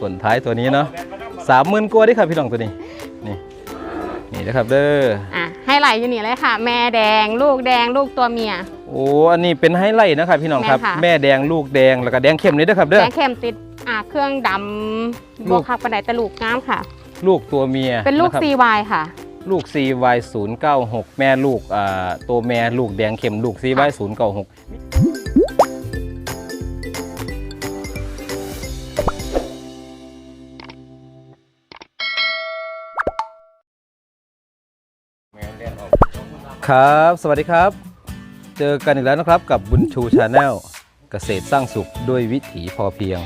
ส่วนท้ายตัวนี้เนาะสามหมื่นกว่าดิครับพี่น้องตัวนี้ นี่นี่นะครับเด้ออะไฮไลท์อยู่นี่เลยค่ะ แม่แดงลูกแดงลูกตัวเมีย โอ้อันนี้เป็นไฮไลท์นะครับพี่น้องครับ แม่แดงลูกแดงแล้วก็แดงเข้มนี่นะครับเด้อแดงเข้มติดอะเครื่องดำบวกขับกระไดต่ลูกงามค่ะ ลูกตัวเมียเป็นลูกซีไวค่ะลูก CY096 แม่ลูกตัวแม่ลูกแดงเข็มลูก CY096 ครับ สวัสดีครับ เจอกันอีกแล้วนะครับกับบุญชูชาแนลเกษตรสร้างสุขด้วยวิถีพอเพียง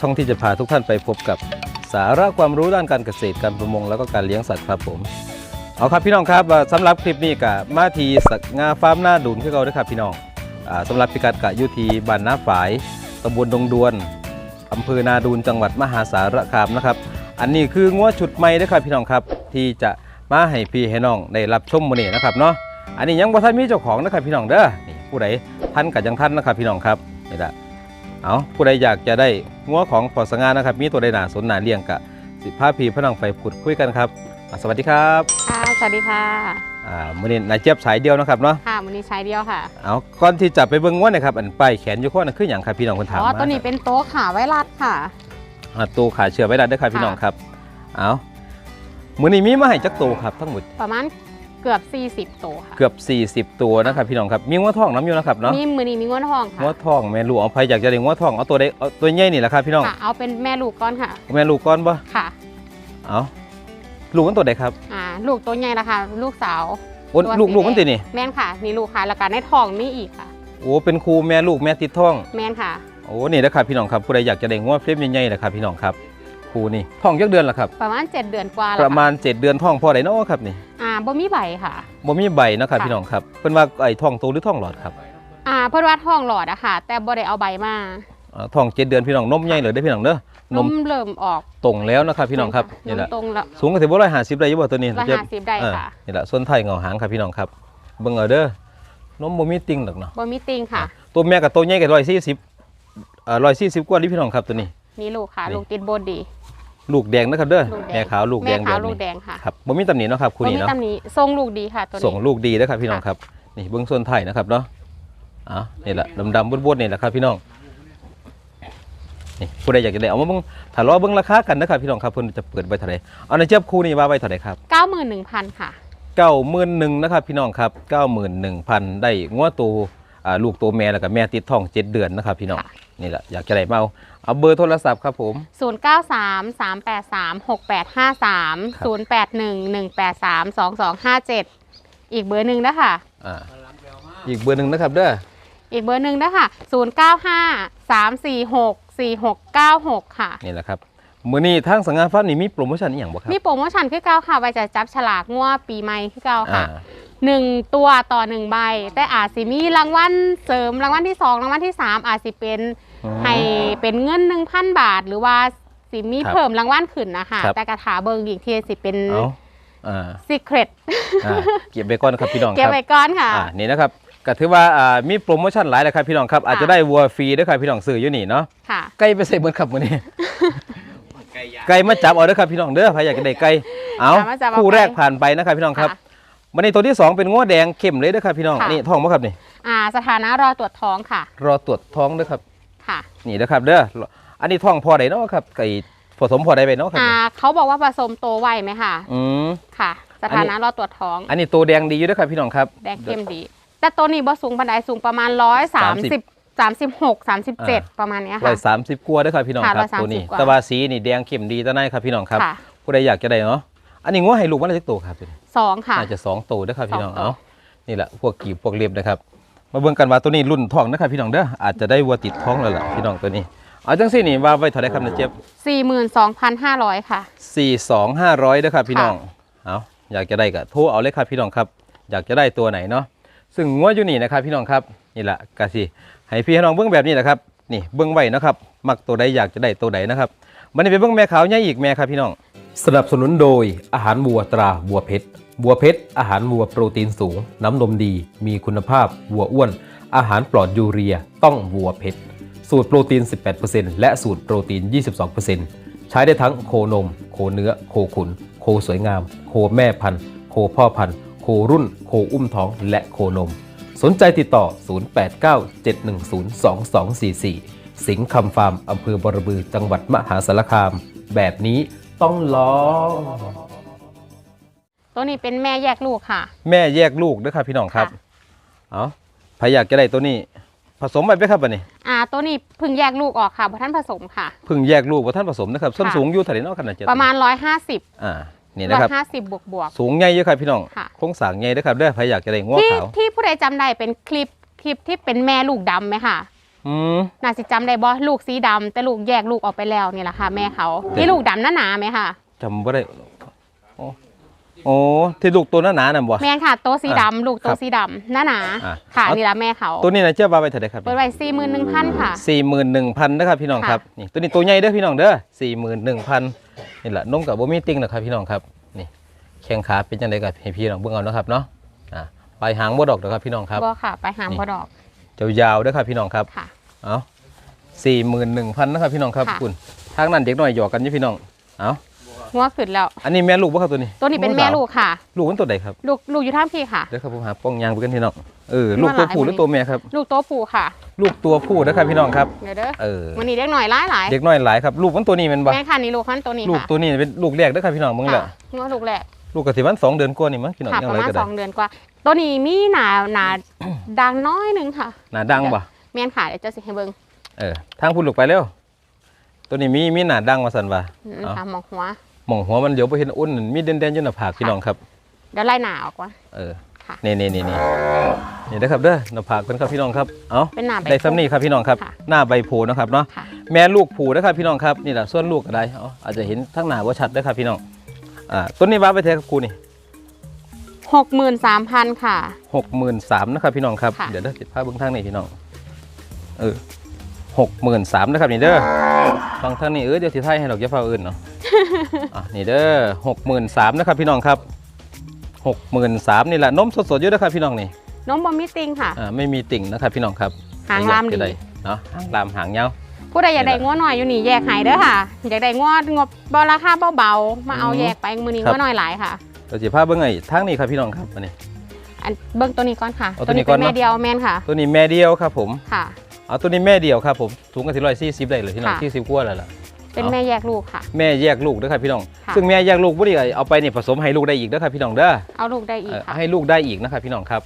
ช่องที่จะพาทุกท่านไปพบกับสาระความรู้ด้านการเกษตรการประมงแล้วก็การเลี้ยงสัตว์ครับผม เอาครับพี่น้องครับอ่าสำหรับคลิปนี้กับมาทีสักงาฟาร์มหน้าดุนที่เราด้ครับพี่น้องอาสำหรับพิกัดกะยุทีบ้านน้าฝายตำบลดงดวนอำเภอนาดูนจังหวัดมหาสารคามนะครับ อันนี้คืองัวชุดใหม่เด้ครับพี่น้องครับที่จะ มาให้พี่ให้น้องได้รับชมมื้อนี้นะครับเนาะอันนี้ยังบ่ทันมีเจ้าของนะครับพี่น้องเด้อนี่ผู้ใดท่านกับยังท่านนะครับพี่น้องครับนี่ละเอาผู้ใดอยากจะได้งัวของพอสงานะครับ มีตัวใดหนาสนหนาเลี้ยงกะสิพาพี่พี่น้องไปพูดคุยกันครับอ่าสวัสดีครับค่ะสวัสดีค่ะอ่ามื้อนี้นายเจี๊ยบสายเดียวนะครับเนาะค่ะมันนี้ใช้เดียวค่ะเอาก่อนที่จะไปเบิ่งงัวนะครับอันป้ายแขนอยู่ข้อนั่นคือหยังครับพี่น้องคนถามอ๋อมาตัวนี้เป็นโต๊ะขาไว้รัดค่ะอ่าตัวขาเชื่อไว้ได้เด้อครับพี่น้องครับเอา มื้อนี้มีมาให้จักตัวครับทั้งหมดประมาณเกือบ 40โต๊ะค่ะเกือบ 40 ตัวนะครับพี่น้องครับมีงัวทองน้ำอยู่นะครับเนาะมีมือนี้มีง้วนทองค่ะงัวทองแม่ลูกเอาไปอยากจะได้งัวทองเอาตัวใดเอาตัวใหญ่นี่แหละครับพี่น้องค่ะเอาเป็นแม่ลูกก้อนค่ะ แม่ลูกก้อนบ่ค่ะเอาลูกมันตัวใดครับอ่าลูกตัวใหญ่ละค่ะ ลูกสาวโอ้ตัวลูกสีลูกมันแดงตินี่แม่นค่ะนี่ลูกค่ะแล้วก็ในทองมีอีกค่ะโอ้เป็นครูแม่ลูกแม่ติดท้อง แม่นค่ะโอ้นี่นะครับพี่น้องครับผู้ใดอยากจะได้งัวเฟรมใหญ่ๆนะครับพี่น้องครับ ครูนี่ท้องจักเดือนละครับ ประมาณ 7 เดือนกว่าแล้วประมาค่ณ7 เดือนท้องพ่อใดเนาะครับนี่อ่าบ่มีใบค่ะบ่มีใบนะครับค่ะพี่น้องครับเพิ่นว่าไอ้ท้องโตหรือท้องหลอดครับอ่าเพิ่นว่าทองหลอดอะค่ะ แต่บ่ได้เอาใบมาอ่าท้องเจ็ดเดือนพี่น้องนมใหญ่เลยได้อพี่น้องเด้อนนมมเริ่มออกตรงแล้วนะครับพี่น้องครับนนี่มแหละตรงแล้วสูงก็ถือว่าร้อยห้าสิบได้อยี่บ่ตัวนี้ร้อยเจ็บห้าสิบได้เออค่ะนี่แหละส้นไทยเงาหางครับพี่น้องครับเบิ่งเอาเด้อนมบ่มีติ่งหรอกเนาะบ่มีติงค่ะ ตัวแม่กับตัวใหญ่กับร้อยสี่สิบเอ่อร้อยสี่สิบกว่านี่พี่น้องครับตัวนี้มีลูกค่ะนี่ลูกติดโบดดี ลูกแดงนะครับเด้อลูกแดง แม่ขาวลูกแดงแม่แบขาวบลูกนี้แดงค่ะครับบ่มีตำหนิเนาะครับคุณบ่นี่มีเนาะ ตำหนิทรงลูกดีค่ะตัวนี้ ส่งลูกดีนะครับพี่น้องครับ นี่เบิ้งส่วนไทยนะครับเนาะอะนี่แหละดำๆบดๆนี่แหละครับพี่น้องนี่ผู้ใดอยากจะได้เอามาเบิ่งถ้ารอเบิ่งราคากันนะครับพี่น้องครับเพิ่นจะเปิดไว้เท่าไหร่เอาในเจี๊ยบคู่นี่ว่าไว้เท่าไหร่ครับเก้าหมื่นหนึ่งพันค่ะ เก้าหมื่นหนึ่งนะครับพี่น้องครับเก้าหมื่นหนึ่งพันได้งัวตัวอ่า ลูกตัวแม่แล้วก็แม่ติดท้องเจ็ดเดือนนะครับพี่น้องค่ะนี่แหละอยากจะได้มาเอาเอาเบอร์โทรศัพท์ครับผม 0 9 3 3 8 3 6 8 5 3ครับ0 8 1 1 8 3 2 2 5 7 อีกเบอร์หนึ่งนะคะอ่าอีกเบอร์หนึ่งนะครับเด้ออีกเบอร์หนึ่งนะคะ0 9 5 3 4 6 4 6 9 6 ค่ะ นี่แหละครับมื้อนี้ทางสังงานฟ้าร์มนี่มีโปรโมชั่นอีกอย่างบ่ครับ มีโปรโมชั่นคือเก้าค่ะไว้จะจับฉลากงวดปีใหม่คือเก้าอ่าค่ะหนึ่งตัวต่อหนึ่งใบ แต่อาจสิมีรางวัลเสริมรางวัลที่สองรางวัลที่สามอาจสิเป็นอืมให้เป็นเงินหนึ่งพันบาท หรือว่าสิมีครับเพิ่มรางวัลขึ้นนะคะครับ แต่กระถาเบิงอีกทีสิเป็นเอาอ่าซีเครตอ่าเก็บไว้ก่อนนะครับพี่น้องเก็คบรับไว้ก่อนค่ะ อ่านี่นะครับก็ถือว่าอ่ามีโปรโมชั่นหลายเลยครับพี่น้องครับอาจจะได้วัวฟรีด้วยครับพี่น้องซื้ออยู่นี่เนาะ ค่ะ ไก่ไปใส่เบิร์ครับมื้อนี้ ไก่มาจับเอาเด้อครับพี่น้องเด้อใครอยากจะได้ไก่เอาจับมาจับเอาคู่แรกไปผ่านไปนะครับพี่น้องครับ ค่ะ วันนี้ตัวที่สองเป็นง้อแดงเข้มเลยเด้อครับพี่น้องค่ะ นี่ท้องบ่ครับนี่อ่าสถานะรอตรวจท้องค่ะรอตรวจท้องเด้อครับค่ะนี่เด้อครับเด้ออันนี้ท้องพอได้เนาะครับไก่ผสมพอได้ไปเนาะครับอ่าเขาบอกว่าผสมโตวไวไหมค่ะอืม ค่ะ สถานะรอตรวจท้องอันนี้ตัวแดงดีอยู่เด้อครับพี่น้องครับ แดงเข้มดี แต่ตัวนี้บ่สูงปานใดสูงประมาณร้อยสามสิบสามสิบหกสามสิบเจ็ดประมาณเนี้ยร้ค่ะ อยสามสิบกว่าเด้อครับพี่น้องค่ะครับ130ตัวนี้กว่าแตะวาสีนี่แดงเข้มดีตะไนครับพี่น้องครับค่ะ ผู้ใดอยากจะได้เนาะ อันนี้ง้อให้ลูกมันละจักตัวครับตัวนี้สองค่ะน่าจะสองตัวเด้อครับพี่น้องสองตัวเอานี่แหละพวกกีบพวกเล็บนะครับ มาเบิ่งกันว่าตัวนี้รุ่นท้องนะครับพี่น้องเด้ออาจจะได้วัวติดท้องแล้วล่ะพี่น้องตัวนี้เอาจังซี่นี่ว่าไว้เท่าไหร่ครับนะเจี๊ยบสี่หมื่นสองพันห้าร้อยค่ะสี่สองห้าร้อยเด้อครับพี่น้องค่ะเอาอยากจะได้ก็โทรเอาเลยครับพี่น้องครับ อยากจะได้ตัวไหนเนาะซึ่งงัวอยู่นี่นะครับพี่น้องครับนี่แหละกะสิให้พี่ให้น้องเบิ่งแบบนี้แหละครับนี่เบิ่งไว้นะครับ มักตัวใดอยากจะได้ตัวใดนะครับ มันนี้ไปเบิ่งแม่ขาวใหญ่อีกแม่ครับพี่น้อง สนับสนุนโดยอาหารวัวตราวัวเพชรวัวเพชรอาหารวัวโปรตีนสูง น้ำนมดี มีคุณภาพวัวอ้วน อาหารปลอดยูเรียต้องวัวเพชรสูตรโปรตีน 18%และสูตรโปรตีน 22%ช้ได้ทั้งโคนม โคเนื้อ โคขุน โคสวยงาม โคแม่พันธุ์ โคพ่อพันธุ์ โครุ่น โคอุ้มท้อง และโคนม สนใจติดต่อ 0897102244 สิงห์คำฟาร์มอำเภอบรบือจังหวัดมหาสารคาม แบบนี้ต้องลองตัวนี้เป็นแม่แยกลูกค่ะ แม่แยกลูกด้วยครับพี่น้องครับ ค่ะ เอาใครอยากจะได้ตัวนี้ ผสมไปไหมครับบันนี้อ่าตัวนี้เพิ่งแยกลูกออกค่ะเพราะท่านผสมค่ะ เพิ่งแยกลูกว่าท่านผสมนะครับส้นค่ะ สูงอยู่เท่าไหร่เนอกขนาดเจ็ดประมาณ 150 อ่านี่นะครับ150บวกบวก สูงใหญ่เยอะครับพี่น้องค่ะ โครงสร้างใหญ่ด้วยครับเด้อใครอยากจะได้ง้อที่ขาวที่ผู้ใดจำได้เป็นคลิปคลิปที่เป็นแม่ลูกดำไหมค่ะ อืมน่าสิจำได้บ่ลูกสีดำแต่ลูกแยกลูกออกไปแล้วนี่แหละค่ะ แม่เขาเด็กที่ลูกดำหนาๆไหมค่ะ จำว่าได้โอ้โอ้ที่ลูกตัวหนาๆน่ะบ่ แม่นค่ะโตวสีดำลูกโตครัวบสีดำหนาอะ ๆค่ะเอานี่แหละแม่เขาตัวนี้นะเจ้าบาไปเท่าไหร่ครับเปิดไว้สี่หมื่นหนึ่งพันค่ะ สี่หมื่นหนึ่งพันนะครับพี่น้องค่ะ ครับนี่ตัวนี้ตัวใหญ่เด้อพี่น้องเด้อสี่หมื่นหนึ่งพันนี่แหละนมกับโบมีติ้งนะครับพี่น้องครับนี่แข้งขาเป็นจังไดกับให้พี่น้องเบิ่งเอานะครับเนาะอ่าปลายหางบ่ดอกนะครับพี่น้องครับ บ่ค่ะ ไปหามนี่พอดอก ยาวๆเด้อครับพี่น้องครับ ค่ะ เอาสี่หมื่นหนึ่งพันนะครับพี่น้องครับค่ะ คุณทางนั้นเด็กน้อยหยอกกันอยู่พี่น้องเอางัวขึ้นแล้ว อันนี้แม่ลูกบ่ครับตัวนี้ตัวนี้เป็นแม่ลูกค่ะ ลูกมันตัวใดครับลูกลูกอยู่ท่ามพี่ค่ะ เดี๋ยวครับผมหาป้องยางไปกันพี่น้องเออลูกมาหตัลาวยผู้หรือตัวแม่ครับ ลูกโตวผู้ค่ะ ลูกตัวผู้นะครับพี่น้องครับ เดี๋ยวเด้อเออวันนี้เด็กหน่อยหลายหลายเด็กน้อยหลายครับ ลูกมันตัวนี้แมันบ่แม่ค่ะนี่ลูกขั้นตัวนี้ลูกค่ะตัวนี้เป็นลูกแรกเด้อครับพี่น้องมึงแหละค่ะงัวลูกแรกลูกกะสิมันสองเดือนกว่านี่มั้งพี่น้องค่ะยังประไรมาณก็สได้องเดือนกว่า ตัวนี้มีหนาหนา ดังน้อยหนึงค่ะหน้าดังบ่ แม่นค่ะเดี๋ยวจะสิให้เบิ่งเออทางพูดลูกไปเร็วตัวนี้มีมีหน้าดังมาสั่นว่าอืมเอาค่ะหมองหัว หม่องหัวมันเดี๋ยวไปเห็นอุ่นมีเด่นๆอยู่หน้าผากพี่น้องครับ เดี๋ยวไล่หนาออกว่าเออค่ะ นี่นี่นี่นี่นี่นะครับเด้อหน้าผากเป็นครับพี่น้องครับเอาเป็นหนาใบ ได้ซ้ำนี่ครับพี่น้องครับ ค่ะ หน้าใบโพนะครับเนาะ ค่ะ แม่ลูกผูนะครับพี่น้องครับนี่แหละส่วนลูกก็ได้เอาอาจจะเห็นทั้งหน้าว่าชัดเด้อครับพี่น้องอ่าต้นนี้ว่าไปเทครับครูนี่หกหมื่นสามพันค่ะ หกหมื่นสามนะครับพี่น้องครับค่ะ เดี๋ยวเด้อติดภาพเบื้องทางนี่พี่น้อง เออหกหมื่นสามนะครับนี่เด้อฟังทางนี้เออเดี๋ยวสิไทยให้ดอกยาฟ้าอื่นเนาะอะนี่เด้อหกหมื่นสามนะครับพี่น้องครับหกหมื่นสามนี่แหละนมสดๆอยู่นะครับพี่น้องนี่น้องบอมมิติงค่ะอ่าไม่มีติ่งนะครับพี่น้องครับหางลามดีอยกจะเนาะหางลามหางเงาผู้ใดอยากได้งัวหน่อยอยู่นี่แยกให้เด้อค่ะ อยากได้งัวงบบราคาเบาๆมาเอาอืมแยกไปมือนี้ครับงัวหน่อยหลายค่ะเราจะพาเบื้องไงทางนี้ครับพี่น้องครับอันนี้อันเบิ้งตัวนี้ก่อนค่ะเอาตัวนี้ก่เป็อนนเนอะแม่เดียวแม่นค่ะ ตัวนี้แม่เดียวครับผมค่ะ เอาตัวนี้แม่เดียวครับผมสูงกันที่ร้อยสี่สิบได้เลยพี่น้องค่ะ ที่สิบกว่าแล้วล่ะ เป็นเอาแม่แยกลูกค่ะ แม่แยกลูกด้วยครับพี่น้อง ค่ะ ซึ่งแม่แยกลูกบ่ได้เอาไปนี่ผสมให้ลูกได้อีกนะครับพี่น้องเด้อเอาลูกได้อีกเอ่อค่ะให้ลูกได้อีกนะครับพี่น้องครับ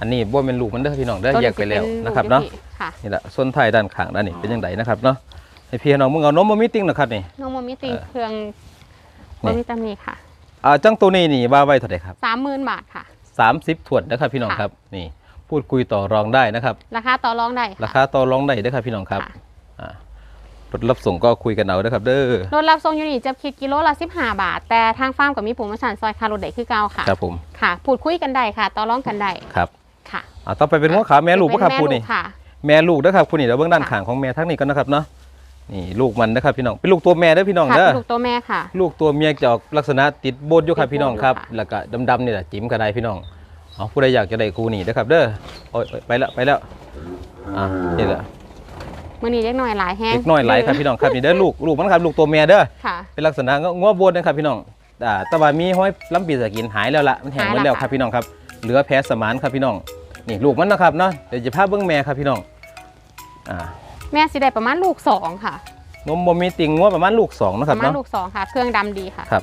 อันนี้บ่เป็นลูกมันเด้อพี่น้องเด้อตัวแยกไปแล้วสินะครับลูกเนาะอยู่ค่ะ นี่แหละส่วนท้ายด้านข้างด้านนี้เป็นยังไงนะครับเนาะให้พี่น้องมึงเอานมมามีติ้งนะครับนี่ น้องบอมมิติงเออเครื่องนี่บอมมิตามีค่ะอ่าจังตัวนี้นี่ว่าไว้เท่าไหร่ครับสามหมื่นบาทค่ะ 30ถ้วนนะครับพี่น้องค่ะ ครับนี่ พูดคุยต่อรองได้นะครับ ราคาต่อรองได้ราคาต่อรองได้เด้อครับพี่น้องครับะอ่ารถรับส่งก็คุยกันเอาเด้อครับ เด้อรถรับส่งอยู่นี่จะคิดกิโลละ15 บาท แต่ทางฟาร์มกับมีโปรโมชั่นซอยคารถได้คือเก่าค่ะครับผมค่ะพูดคุยกันได้ค่ะ ต่อรองกันได้ครับค่ะอ่าต่อไปเป็นหัวขาวแม่ลูกปะครับเป็นคุณแม่นี่ลูกค่ะ แม่ลูกนะครับคุณนี่เดี๋ยวเบื้องด้านค่ะข้างของแม่ทั้งนี้กันนะครับเนาะนี่ลูกมันนะครับพี่น้องเป็นลูกตัวแม่เด้อพี่น้องค่ะเด้อเป็นลูกตัวแม่ค่ะ ลูกตัวเมียจะออกลักษณะติดโบดอยู่ครับติดโบดพี่น้องครับอยู่ค่ะแล้วก็ดำๆนี่แหละจิ้มกระไดพี่น้อง เอาผู้ใดอยากจะได้ครูนี่นะครับ เด้อโอ้ยโอ้ยไปแล้วไปแล้วอ่านี่แหละมือนี้เล็กน้อยหลายแห้งเล็กน้อยหลายครับพี่น้องครับนี่เด้อลูกลูกมันครับลูกตัวเมียเด้อค่ะเป็นลักษณะง้อโบดนะครับพี่น้องอ่าแตะวันมีห้อยล้ำปีสกินหายแล้วล่ะมันแห้งหมดแล้วครับพี่น้องครับเหลือแพ้สมานครับพี่น้องนี่ลูกมันนะครับเนาะเดี๋ยวจะพาเบื้องแม่ครับพี่น้องอ่าแม่สิได้ประมาณลูกสองค่ะนมบ่มีติงงัวประมาณลูกสองนะปครับระมาณเนาะลูกสองค่ะ เครื่องดำดีค่ะครับ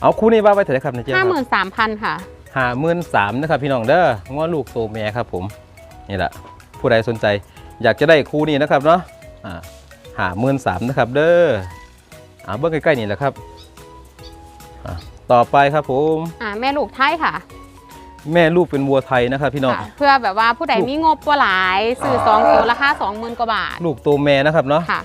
เอาคู่นี้ว่าไว้เถอะครับนะเจ๊คห้ารับหมื่นสามพันค่ะ ห้าหมื่นสามนะครับพี่น้องเด้องัวลูกโตแม่ครับผมนี่แหละผู้ใดสนใจ อยากจะได้คู่นี้นะครับเนาะอ่าห้าหมื่นสามนะครับเด้ออ่าเบื้องใกล้ๆนี่แหละครับอ่าต่อไปครับผมอ่าแม่ลูกไทยค่ะ แม่ลูกเป็นวัวไทยนะครับพี่น้องค่ะเพื่อแบบว่าผู้ใดมีงบว่าหลาย ซื้อสองตัวราคาสองหมื่นกว่าบาท ลูกโตแม่นะครับเนาะค่ะ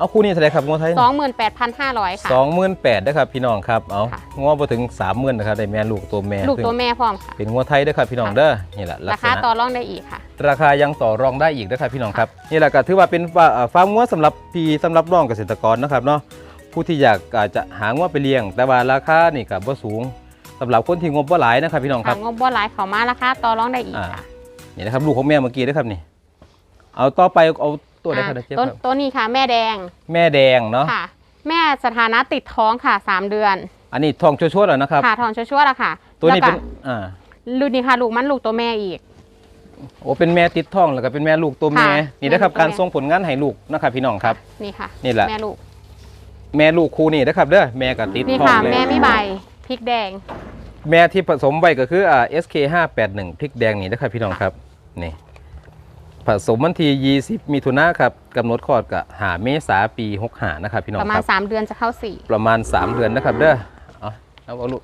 เอาคู่นี้เท่าไหร่ครับงัวไทยสองหมื่นแปดพันห้าร้อยค่ะ สองหมื่นแปดนะครับพี่น้องครับ เอาค่ะงัวพอถึงสามหมื่นนะครับได้แม่ลูกตัวแม่ลูกตัวแม่พร้อมค่ะ เป็นงัวไทยเด้อครับพี่น้องเด้อ นี่แหละลัรากษคาณะ ต่อรองได้อีกค่ะ ราคายังต่อรองได้อีกนะครับพี่น้องครับนี่แหละก็ถือว่าเป็นฟาเอ่อฟาร์มงัวสำหรับพี่สำหรับน้องเกษตรกรนะครับเนาะผู้ที่อยากอาจจะหางัวไปเลี้ยง แต่ว่าราคานี่ก็บ่สูงสำหรับคนที่งบบ่หลายนะครับพี่น้องคค่ะรับ งบว่าหลายเขามาราคาต่อรองได้อีกอ่า ค่ะ นี่นะครับลูกของแม่เมื่อกี้นะครับนี่ เอาต่อไปเอา ตัวไหนครับอ่าเจ๊ต้นครับตัวนี้ค่ะ แม่แดงแม่แดงเนาะค่ะ แม่สถานะติดท้องค่ะ3เดือนอันนี้ทองชัวร์ๆแล้วนะครับ ค่ะทองชั่วๆแล้วค่ะตัวนี้เป็นแล้ก็อ่ารุ่นนี้ค่ะลูกมันลูกตัวแม่อีก โอ้เป็นแม่ติดท้องแล้วก็เป็นแม่ลูกตัวแม่ค่ะนี่นะครับแม่ลูกตัวการแม่ส่งผลงานให้ลูกนะครับพี่น้องครับ นี่ค่ะนี่แหละ แม่ลูกแม่ลูกคู่นี่นะครับเด้อแม่กับติดนี่ท้องค่ะ เลยแม่ไม่ใบพริกแดง แม่ที่ผสมไว้ก็คืออ่า SK 581พริกแดงนี่นะครับพี่น้องครับนี่ผ สมวันที่ 20 มิถุนาครับกำหนดคลอดกับหาเมษาปี65นะครับพี่น้องประมาคณรับ3 เดือนจะเข้าสี่ประมาณ 3 เดือนนะครับเด้อเอาเอาเอาลูก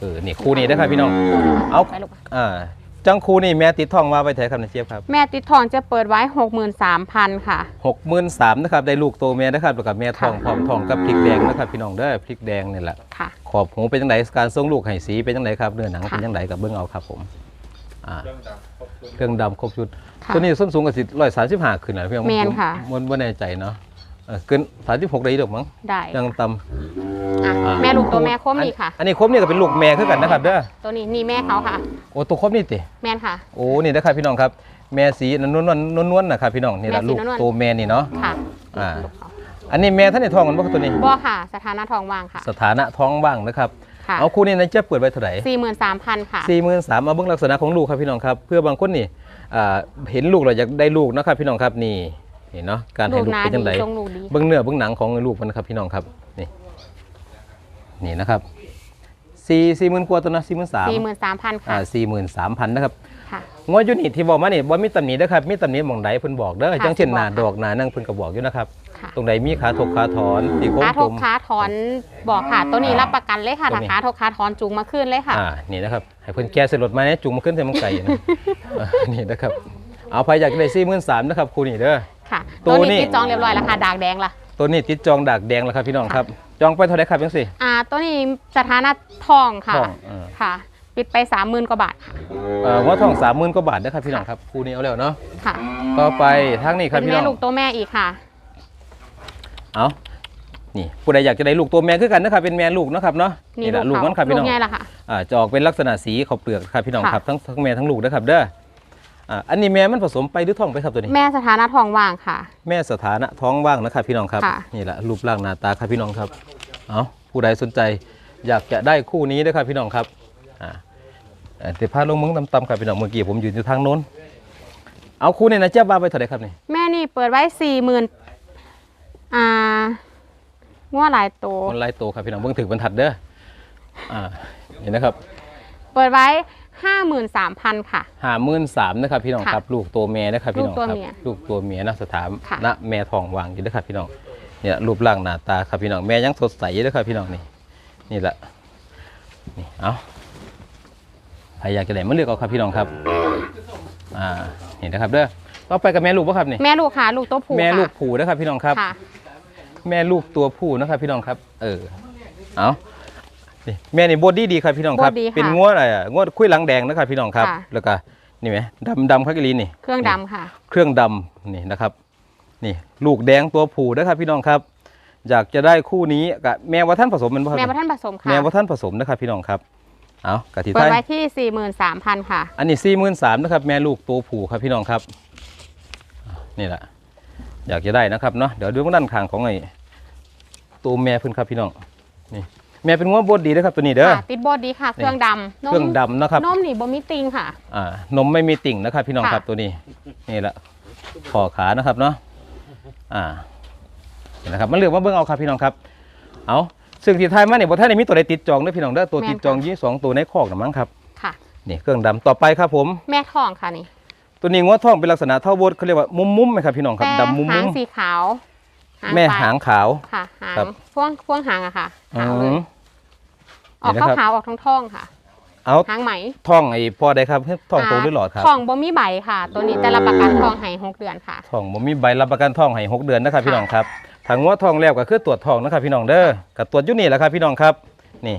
เออนี่คู่นี้นะครับพี่น้องเอาไปลูก อ่าจังคู่นี่แม่ติดท้องว่าไปแถครับนายเจี๊ยบครับแม่ติดทองจะเปิดไว้ 63,000 ค่ะหกหมื่นสามนะครับได้ลูกโตแม่นะครับแล้วกับแม่ทองค่ะพร้อมทองกับพริกแดงนะครับพี่น้องเด้อพริกแดงนี่แหละ ค่ะ ขอบหูเป็นจังไดการทรงลูกไห้สีเป็นจังไดครับเนื้อหนังค่ะ เป็นจังไดกับเบื้องเอาครับผมอ่า เครื่องดำครบชุด ค่ะ ตัวนี้ส้นสูงกับสิร้อยสามสิบห้าขึ้นแล้วพี่น้องแม่นค่ะ มันว่าแน่ใจเนาะเออเกินสามสิบหกได้ดอกมั้งได้ยังต่อะำอ่าแม่ลูกตัวแม่คมนี่ค่ะ อันนี้ครบนี่ก็เป็นลูกแม่คือกันนะครับเด้อตัวนี้นี่แม่เขาค่ะ โอ้ตัวครบนี่ติ แม่นค่ะ โอ้ นี่นะครับพี่น้องครับ แม่สีนวลนวลนวลๆนะครับพี่น้องนี่แหละแม่สีลูกนวลๆ ตัวแม่นี่เนาะ ค่ะอ่าลูกเขาอันนี้แม่ท่านในท้องมันบ่ครับตัวนี้ บ่ค่ะ สถานะทองว่างค่ะ สถานะท้องว่างนะครับ ค่ะเอาคู่นี้นะเจะเปิดไว้เท่าไหร่43,000ค่ะสี่หมื่นสามเอาเบื้องลักษณะของลูกครับพี่น้องครับ เพื่อบางคนนี่อ่าเห็นลูกเราอยากได้ลูกนะครับพี่น้องครับนี่นี่เนาะการให้ลูกลูกนาเป็นดีจังไดทรงลูกดีเบื้องเนื้อเบื้องหนังของลูกมันนะครับพี่น้องครับนี่นี่นะครับสี่สี่หมื่นกว่าตัวนะสี่หมื่นสาม43,000ค่ะอ่าสี่หมื่นสามพันนะครับ ค่ะงวดอยูนิตที่บอกมานี่บ่มีตำหนินะครับมีตำหนิหมองใดเพิ่นบอกเด้อค่ะจังเช่นหน้าสิบอกค่ะดอกหน้านั่งเพิ่นก็บอกอยู่นะครับ ค่ะตรงใดมีขาถกขาถอนตีโค้งขาทกลกมขาถอนบอกค่ะ ตัวนี้รับประกันเลยค่ะตัวถ้านี้ขาทกขาถอนจูงมาขึ้นเลยค่ะ อ่านี่นะครับให้เพิ่นแก้เสรถมาเนี่ยจุงมาขึ้นเส้นมังไก่นะอ่านี่นะครับเอาไปอยากได้สี่หมื่นสามนะครับครูนี่เด้อ ค่ะ ตัตัววนี้ นี้ติดจองเรียบร้อยแล้วค่ะดากแดงละตัวนี้ติดจองดากแดงแล้วครับพี่น้องครับ จองไปเท่าไหรครับยังสิ อ่า ตัวนี้สถานะทองค่ะ ทองเออค่ะ ปิดไป30,000กว่าบาทค่ะเอ่อหัวทองสามหมื่นกว่าบาทนะครับพี่น้องครับครูนี้เอาแล้วเนาะค่ะต่อไปทางนี้ครับเป็นพี่แม่น้องลูกตัวแม่อีกค่ะ เอานี่ผู้ใดอยากจะได้ลูกตัวแม่คือกันนะครับเป็นแม่ลูกเนาะครับเนาะนี่แหละลูลูกกเขามันครับลูพี่กน้องไงล่ะค่ะ อ่าจะออกเป็นลักษณะสีขาวเปลือกครับพี่น้องค่ะ ครับทั้งทั้งแม่ทั้งลูกนะครับเด้ออ่าอันนี้แม่มันผสมไปหรือท้องไปครับตัวนี้ แม่สถานะทองว่างค่ะ แม่สถานะท้องว่างนะครับพี่น้องครับ ค่ะ นี่แหละรูปร่างหน้าตาครับพี่น้องครับ เอาผู้ใดสนใจ อยากจะได้คู่นี้ด้วยครับพี่น้องครับอ่า เอ่อเดี๋ยวพาลงมึงตำๆครับพี่น้องเมื่อกี้ผมยืนอยู่ทางโน้น เอาคู่นี้นะเจ้าบ้าไปเท่าไหร่ครับนี่แม่นี่เปิดไว้สี่หมื่นอ่างัวหลายตัวคนไล่โตครับพี่น้องเบิ่งถึงบรรทัดเด้ออ่านี่นะครับ เปิดไว้ห้าหมื่นสามพันค่ะหามื่นสามนะครับพี่น้องค่ะครับลูกตัวเมียนะครับพี่น้องลูกตัวครับเมียลูกตัวเมียนะสถาค่ะนะแม่ทองวางอยู่ด้วยครับพี่น้องเนี่ยรูปร่างหน้าตาครับพี่น้องแม่ยังสดใสอยู่ด้วยครับพี่น้องนี่นี่แหละนี่เอา ใครอยากจะได้มาเลือกเอาครับพี่น้องครับอ่านี่นะครับเด้อต่อไปกับแม่ลูกป่ะครับนี่แม่ลูกค่ะลูกตัวผู้แม่ค่ะลูกผูนะครับพี่น้องครับ ค่ะ แม่ลูกตัวผู้นะครับ พี่น้องครับ เออเอานี่แม่นี่บดดีดีครับพี่น้องครับ บดดีค่ะเป็นงวดอะไรอะงวดคุยหลังแดงนะครับพี่น้องครับ ค่ะ แล้วก็นี่ไหมดำดำข้าวกะลีนี่ เครื่องดำค่ะ เครื่องดำนี่นะครับ นี่ลูกแดงตัวผู้นะครับพี่น้องครับ อยากจะได้คู่นี้กับแม่ว่าท่านผสมมันบ่ครับแม่ประท่านผสมค่ะ แม่ว่าท่านผสมนะครับพี่น้องครับ เอากะทิเปิไทดยไว้ที่สี่หมื่นสามพันค่ะ อันนี้สี่หมื่นสามนะครับ แม่ลูกตัวผู้ครับพี่น้องครับ นี่แหละ อยากจะได้นะครับเนาะ เดี๋ยวดูด้านข้างของไอ้ตัวแม่เพิ่นครับพี่น้อง นี่ แม่เป็นงวบดดีนะครับตัวนี้เด้อค่ะติดโบดดีค่ะ เครื่องดำนมเครื่องดำนะครับ นมนี่บ่มีติงค่ะ อ่า นมไม่มีติ่งนะครับ พี่น้องค่ะครับตัวนี้ นี่แหละขอขานะครับเนาะ อ่านี่นะครับ มันเลือกมาเบิ่งเอาครับพี่น้องครับ เอา ซึ่งที่ไทายมาเนี่ยบท่านได้มีตัวใดติดจองเด้อพี่น้องเด้อตัวติดจองยี่สองตัวในคอกนะมั้งครับค่ะ นี่เครื่องดำต่อไปครับผม แม่ทองค่ะนี่ตัวนี้งวดทองเป็นลักษณะเท่าบดเขาเรียกว่ามุมมุมๆไหมครับพี่น้องครับแต่ดำมุมหามุงมสีขาวแม่ปลยหางขาวค่ะหางครับ พ่วงพ่วงหางอะค่ะอืขาวเลยม ออกเดี๋ยวนะครับ ขาวๆออกท้องท้องๆค่ะ เอาหางไหมท่องไอ้พอได้ครับท่องโตหรือหลอดครับ ทองบ่มีใบค่ะ ตัวนี้แต่รับประกันทองให้หกเดือนค่ะ ท่องผมมีใบรับประกันท่องให้หกเดือนนะครับค่ะพี่น้องครับ ทางงวดทองแล้วก็คือตรวจทองนะครับพี่น้องเด้อกับตรวจอยุ่นี่แหละครับพี่น้องครับ นี่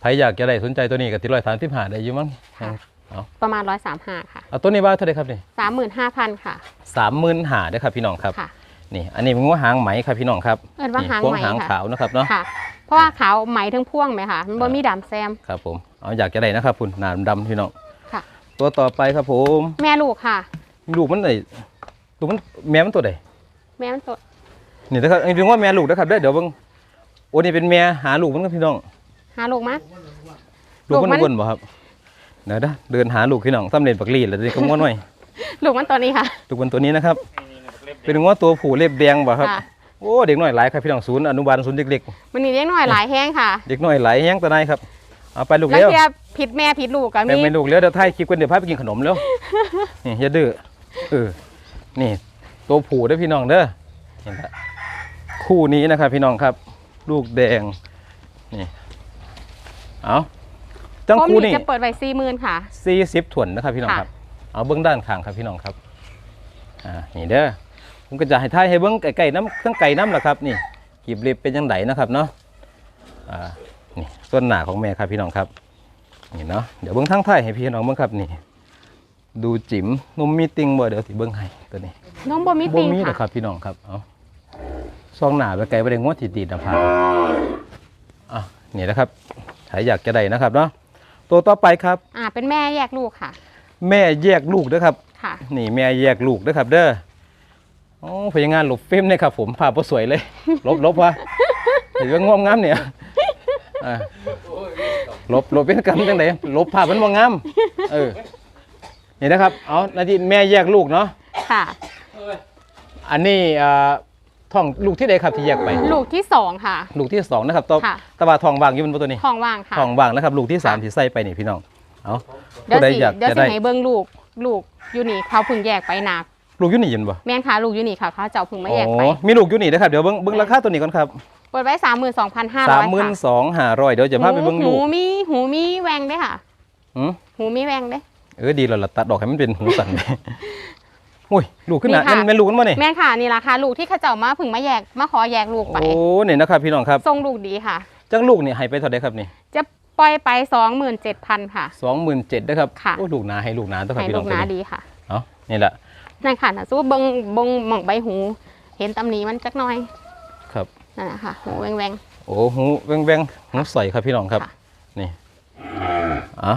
ใครอยากจะได้สนใจตัวนี้กับที่ร้อยสามสิบห้าได้อยู่มั้งค่ะ เอาประมาณร้อยสามห้าค่ะเอาตัวนี้ว่าเท่าไหรครับนี่สามหมื่นห้าพันค่ะสามหมื่นหาได้อครับพี่น้องครับ ค่ะ นี่ อันนี้เป็นงวดหางไหมครับพี่น้องครับเอิ้นว่านี่หางพวงไหมหางค่ะ ขาวนะครับเนาะ ค่ะ เพราะว่าขาวไหมทั้งพ่วงไหมค่ะมันบ่มีดำแซม ครับผม เอาอยากจะได้นะครับคุณหนามดำพี่น้องค่ะ ตัวต่อไปครับผม แม่ลูกค่ะ ลูกมันไหนลูกมันแม่มันตัวใดแม่มันตัว นี่นะครับอันนี้เป็นว่าแม่ลูกนะครับเด้อเดี๋ยวเบิ่งโอ้นี่เป็นแม่หาลูกมันกับพี่น้อง หาลูกมา ลูกมันลูกมันอ้วนบ่ครับเดี๋ยวนะเดินหาลูกพี่น้องสำเร็จบักลีดแล้วนี่ก็ง้อหน่อย ลูกมันตัวนี้ค่ะลูกมันตัวนี้นะครับ เป็นง้อตัวผู้เล็บแดงบ่ครับ ค่ะโอ้เด็กน้อยหลายครับพี่น้องศูนย์อนุบาลศูนย์เด็กมันนี่เลี้ยงหน่อยหลายแห้งค่ะๆเด็กน้อยหลายแฮงตัวไหนครับเอาไปลูกแล้วเร็ว เทียบผิดแม่ผิดลูกก็แม่มีไม่ลูกเร็วเดี๋ยวถ่ายคลิปกันเดี๋ยวพาไปกินขนมเร็วนี่อย่าดื้อเออนี่ ตัวผู้เด้อพี่น้องเด้อนี่แหละ คู่นี้นะครับพี่น้องครับ ลูกแดงนี่เอาจังผมคู่นี่นี่จะเปิดไว้สี่หมื่นค่ะสี่สิบถ่วนนะครับพี่น้องค่ะครับ เอาเบื้องด้านข้างครับพี่น้องครับอ่านี่เด้อผมก็จะให้ท้ายให้เบื้องไก่ๆน้ำเครื่องไก่น้ำละครับ นี่กีบเล็บเป็นยังไงนะครับเนาะอ่านี่ส่วนหนาของแม่ครับพี่น้องครับนี่เนาะเดี๋ยวเบื้องทั้งท้ายให้พี่น้องเบื้องครับนี่ ดูจิ๋มนมมีติงบ่เดี๋ยวสิเบื้องให้ตัวนี้น้องบมีบ่ติงมีนะคค่ะรับพี่น้องครับเอา ซองหนาไปไกลไปได้งวดที่ตีดนะพาอะนี่นะครับถ้าอยากจะได้นะครับเนาะตัวต่อไปครับ อ่าเป็นแม่แยกลูกค่ะ แม่แยกลูกนะครับค่ะนี่แม่แยกลูกนะครับ เด้อโอ้พนักงานหลบฟิล์มเนี่ยครับผมภาพบ่สวยเลย ลบลบวะเห็นว่างอมงามเนี่ยอ่าลบลบเป็นกรรมจังไดลบภาพมันบ่งามเออนี่นะครับเอานาทีแม่แยกลูกเนาะค่ะ อันนี้อ่า ท้องลูกที่ใดครับที่แยกไป ลูกที่สองค่ะ ลูกที่สองนะครับตัวค่ะ ตะบาทองว่างอยู่บนตัวนี้ท้องว่างค่ะ ทองว่างนะครับ ลูกที่สามที่ใส่ไปนี่พี่น้องเอาเดี๋ยวผู้ใดสิอยากเดี๋ยวจะสิได้ให้เบิ่งลูกลูกอยู่นี่เขาเพิ่งแยกไปหนักลูกอยูนี่ยินบ่แม่นค่ะลูกอยู่นี่ค่ะเขาเจ้าเพิ่งมาแยกไป อ๋อมีลูกอยูนี่นะครับเดี๋ยวเบิ้งเบิ้งราคาตัวนี้ก่อนครับเปิดไว้สามหมื่นสองพันห้าสาร้อมยหมื่นค่ะสองห้าร้อยเดี๋ยวจะพาไปเบิ้งลูกหูมีหูมีแหวงด้วยค่ะ หืมหูมีแหวงด้วยเออดีแล้วล่ะตัดดอกให้มันเป็นหูสั่นไป อุ้ยลูกขึ้นหนานี่ค่ะ แม่นแม่นลูกกันมาเนี่ยแม่นค่ะนี่ราคาลูกที่เขาเจ้ามาเพิ่งมาแยกมาขอแยกลูกไปโอ้เนี่ยนะครับพี่น้องครับทรงลูกดีค่ะ จังลูกนี่ให้ไปเท่าไหร่ครับนี่จะปล่อยไปสองหมื่นเจ็ดพันค่ะ สองหมื่นเจ็ดนะครับค่ะ โอ้ลูกหนาให้ลูกหนาต้องครับให้พี่ลูน้อกงหนาตัวนี้ดีค่ะเอานี่แหละนั่นค่ะนะสู้เบิงเบงหม่องใบหู เห็นตำหนี้มันจักหน่อยครับ นั่นนะคะหูแหวงแหวง โอ้หูแวงแวงหูใสครับพี่น้องครับ ค่ะ นี่เอา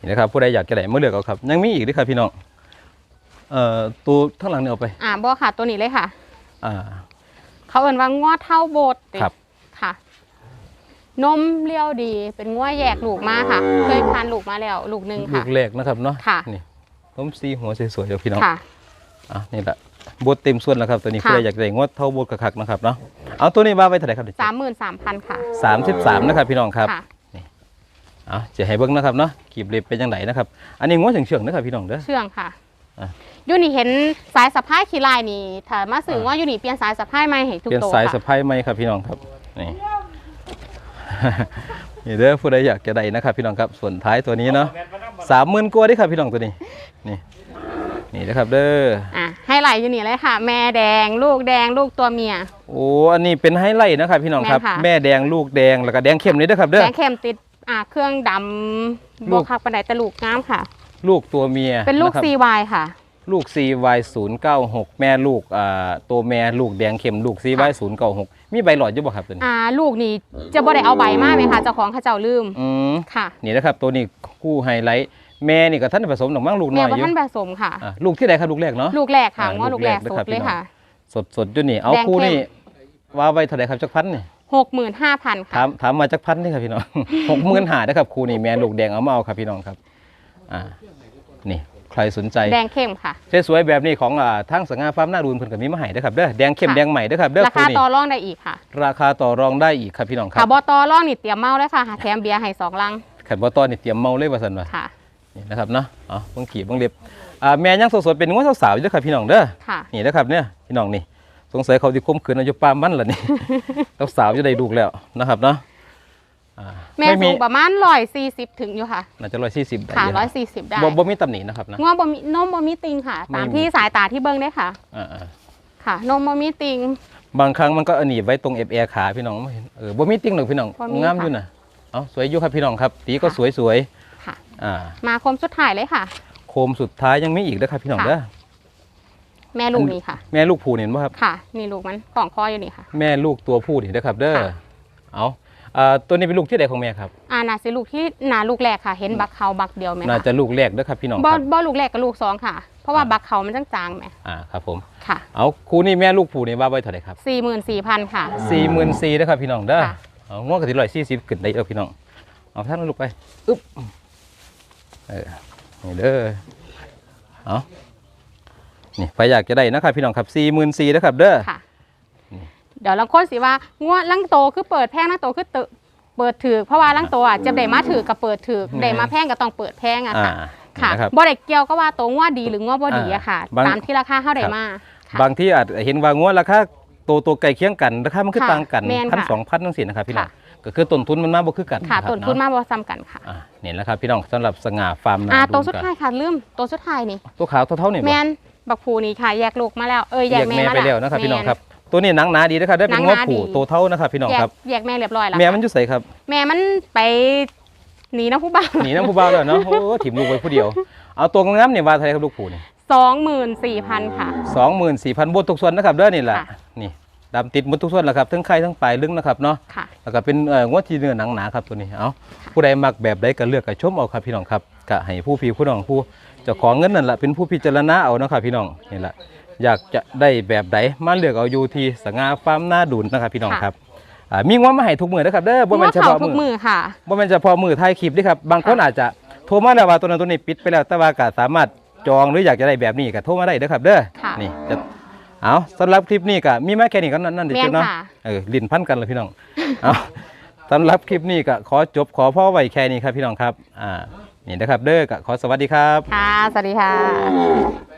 นี่นะครับผู้ใดอยากจะได้มาเลือกเอาครับ ยังมีอีกด้วยครับพี่น้อง เอ่อตัวข้างหลังเนี่ยเอาไปอ่าบอค่ะตัวนี้เลยค่ะ อ่า เขาเอ่นว่างอเท่าโบดครับ ค่ะ นมเลี้ยวดี เป็นง้อแยกลูกมาค่ะ เคยพานลูกมาแล้วลูกหนึ่งลูค่ะ กแรกนะครับเนาะค่ะ นี่ต้มซีหัวสวยๆเดี๋ยวพี่น้องค่ะ อะนี่แหละบดเต็มส่วนแล้วครับตัวนี้ค่ะผู้ใดอยากได้งวดเท่าบดกระคักนะครับเนาะเอาตัวนี้ว่าไว้เท่าไหร่ครับสามหมื่นสามพันค่ะสามสิบสามนะครับพี่น้องครับค่ะเอาจะให้เบิ้งนะครับเนาะกีบเล็บเป็นยังไงนะครับ อันนี้งวดเฉียงๆนะครับพี่น้องเด้อเชื่องค่ะอะ ยูนี่เห็นสายสะพายขี้ลายนี่ถ้ามาสื่อว่ายูนี่เปลี่ยนสายสะพายใหม่ให้ทุกเปลี่ยนตัวสายสะค่ะพายไหมครับพี่น้องครับนี่ นี่เด้อผู้ใดอยากจะได้นะครับ พี่น้องครับส่วนท้ายตัวนี้เนาะสามหมื่นกว่าเด้อครับพี่น้องตัวนี้ นี่ นี่นะครับ เด้ออะให้ไหลอยู่นี่เลยค่ะ แม่แดง ลูกแดงลูกตัวเมีย โอ้อันนี้เป็นไฮไลท์นะครับ พี่น้องครับ แม่นค่ะ แม่แดงลูกแดงแล้วก็แดงเข้มนี่เด้อครับเด้อแดงเข้มติดอะเครื่องดำลูบกวกคักปันไดแต่ลูกงามค่ะ ลูกตัวเมียเป็นลูกะครับ CY ค่ะ ลูก CY 0 9 6 แม่ลูกอ่าตัวแม่ลูกแดงเข้มลูก CY 0 9 6 มีใบหลอดอยู่บ่ครับตัวนี้อ่า ลูกนี่จะบ่ได้เอาใบมาไหมคะเจ้าของเขาเจ้าลืมอืมค่ะนี่นะครับตัวนี้คู่ไฮไลท์แม่นี่ก็ท่านผสมดอกมั้งลูกน้แม่อยว่าอยู่ท่านผสมค่ะ อะลูกที่ไหนครับลูกแรกเนาะ ลูกแรกค่ะอ่าง้อลูลูกกแรแรกกนะสครับดเลยพี่น้องค่ะ สดสดอยู่นี่เอาแดงคู่เข้มนี่ว่าไว้เท่าไหรครับจักพันนี่หกหมื่นห้าพันถาค่ะมถามมาจักพันนี่ครับพี่น้อง หกหมื่นหานะครับคู่นี่แม่ลูกแดงเอามาเอาครับพี่น้องครับ อ่านี่ใครสนใจแดงเข้มค่ะสวยๆแบบนี้ของอ่าทั้งสง่าฟาร์มหน้าดูนเพิ่นก็มีมาให้เด้อครับเด้อแดงเข้มค่ะแดงใหม่เด้อครับเด้อราคู่คานี่ต่อรองได้อีกค่ะ ราคาต่อรองได้อีกครับพี่น้องคค่ะรับบอต่อรองนี่เตรียมเมาเลยค่ะแถมเบียร์ให้สองลังขันบ่ตอนนี่เตรียมเมาเลยว่าซั่นว่าค่ะนี่นะครับเนาะอ๋อเบิ่งขี่เบิ่งเล็บอ่าแม่ยังสดๆเป็นงวสาวๆอยู่เด้อครับพี่น้องเด้อค่ะนี่นะครับเนี่ยพี่น้องนี่สงสัยเขาที่คมขืนอายุปานมันล่ะนี่สาวๆจะได้ลูกแล้วนะครับเนาะอ่า แม่ไม่มีสูงประมาณร้อยสี่สิบถึงอยู่ค่ะน่าจะร้อยสี่สิบได้ค่ะอยู่ร้อยนะสี่สิบได้บ่บ่มีตำหนินะครับนะง้อบ่มีนมบ่มีติงค่ะไม่ตามมีที่สายตาที่เบิ้งได้ค่ะอ่าค่ะนมบ่มีติงๆบางครั้งมันก็อันนี้ไว้ตรงเอฟเอขาพี่น้องไม่เห็นเออบ่มีติ่งหรอกพี่น้องบ่มีงามค่ะอยู่นะเอาสวยอยู่ครับพี่น้องครับตีก็ค่ะสวยค่ะๆอ่ามาคมสุดท้ายเลยค่ะ โคมสุดท้ายยังมีอีกนะครับพี่น้องค่ะเด้อแม่ลูกนี่ค่ะ แม่ลูกผู้นี่เห็นบ่ครับค่ะ นี่ลูกมันของคออยู่นี่ค่ะ แม่ลูกตัวผู้นี่นะครับ เด้อค่ะเอา อ่าตัวนี้เป็นลูกที่ใดของแม่ครับอ่าน่าสิลูกที่นาลูกแรกค่ะ เห็นบักเขาบักเดียวไหมน่าคะจะลูกแรกเด้อครับพี่น้องบ่ครับ บ่ลูกแรกกับลูกสองค่ะ เพราะว่า บักเขามันจางๆไหมอ่าครับผมค่ะเอาคู่นี้แม่ลูกผู้นี่ว่าไว้เท่าไหร่ครับสี่หมื่นสี่พันค่ะ สี่หมื่นสี่นะครับพี่น้องเด้อค่ะ เอาง่วงกะทิร้อยสี่สิบขึ้นได้เด้อพี่น้องเอาท่านลูกไปอึ๊บเออนี่เด้อเอานี่ใครอยากจะได้นะครับพี่น้องครับสี่หมื่นสี่นะครับเด้อ ค่ะ เดี๋ยวลังคนสิว่างัวลังโตคือเปิดแพงลังโตคือเตเปิดถือเพราะว่าลังโตอะจะได้มาถือกับเปิดถือได้มาแพงก็ต้องเปิดแพงอะอ่าค่ะนี่ค่ะนะครับบ่ได้เกี่ยวก็ว่าโตงัวดีหรืองัวบ่ดีอะค่ะบางตามที่ราคาเท่าใดมาค่ะบางที่อาจเห็นว่างัวราคาตัวตัวไก่เคียงกันราคามันคือค่ะต่างกันแม่นพันค่ะสองพันตั้งสี่นะครับพี่น้องค่ะก็คือต้นทุนมันมาบ่คือกันค่ะรับต้นทุนเามาบ่ซ้ำกันค่ะอ่านี่แหละครับพี่น้องสำหรับสง่าฟาร์มนาอ่าดูโตวสุดกันท้ายค่ะลืมโตวสุดท้ายนี่ตัวขาวตัวเท่านี่บ่แมนบักผูนี่ค่ะแยกลูกมาแล้วเอ้ยแยแยกกแม่แม่มาไปแล้วนะครับพี่น้องครับ ตัวนี้หนังหนาดีนะครับได้เป็นหนังงอหนาผูดีตัวเท่านะครับพี่น้องแยกครับแยกแม่เรียบร้อยแล้วแม่ค่ะมันอยู่ใส่ครับ แม่มันไปหนีน้ำผู้บ้านหนีน้ำผู้บ่าวแล้วเนาะโอ้ถิ่มลูกไว้ผู้เดียว เอาตัวงามๆเนี่ยว่าเท่าไหรครับลูกผูนี่สองหมื่นสี่พันค่ะสองหมื่นสี่พันบททุกส่วนนะครับเด้อนี่แหละค่ะนี่ดำติดหมดทุกส่วนแหละครับทั้งไข่ทั้งปลายลึงนะครับเนาะค่ะแล้วก็เป็นเอ่องวดที่เนื้อหนังหนาครับตัวนี้เอาผู้ใดมักแบบใดก็เลือกก็ชมเอาครับพี่น้องครับก็ให้ผู้พี่ผู้น้องผู้เจ้าของเงินนั่นแหละเป็นผู้พิจารณาเอาเนาะครับพี่น้องนี่แหละ อยากจะได้แบบใดมาเลือกเอาอยู่ที่สง่าฟาร์มหน้าดุนนะครับพี่น้องค่ะครับอ่ามีงวดมาให้ทุกมือนะครับเด้อบ่งัแม่วนเฉเขาพาะทุกมืมืออค่ะบ่แม่นเฉพาะมือถ่ายคลิปเด้ครับบางคนอาจจะโทรมาแล้วว่าตัวนั้นตัวนี้ปิดไปแล้วแต่ว่าก็สามารถจองหรืออยากจะได้แบบนี้ก็โทรมาได้เด้อครับเด้อค่ะนี่จะเอาสำหรับคลิปนี้ก็มีมาแค่นี้ก็นั่นนั่นเด็แม่นเนาะค่ะเออลิ้นพันกันเลยพี่น้องเอาสำหรับคลิปนี้ก็ขอจบขอพ่อไว้แค่นี้ครับพี่น้องครับอ่านี่นะครับเด้อก็ขอสวัสดีครับค่ะสวัสดีค่ะ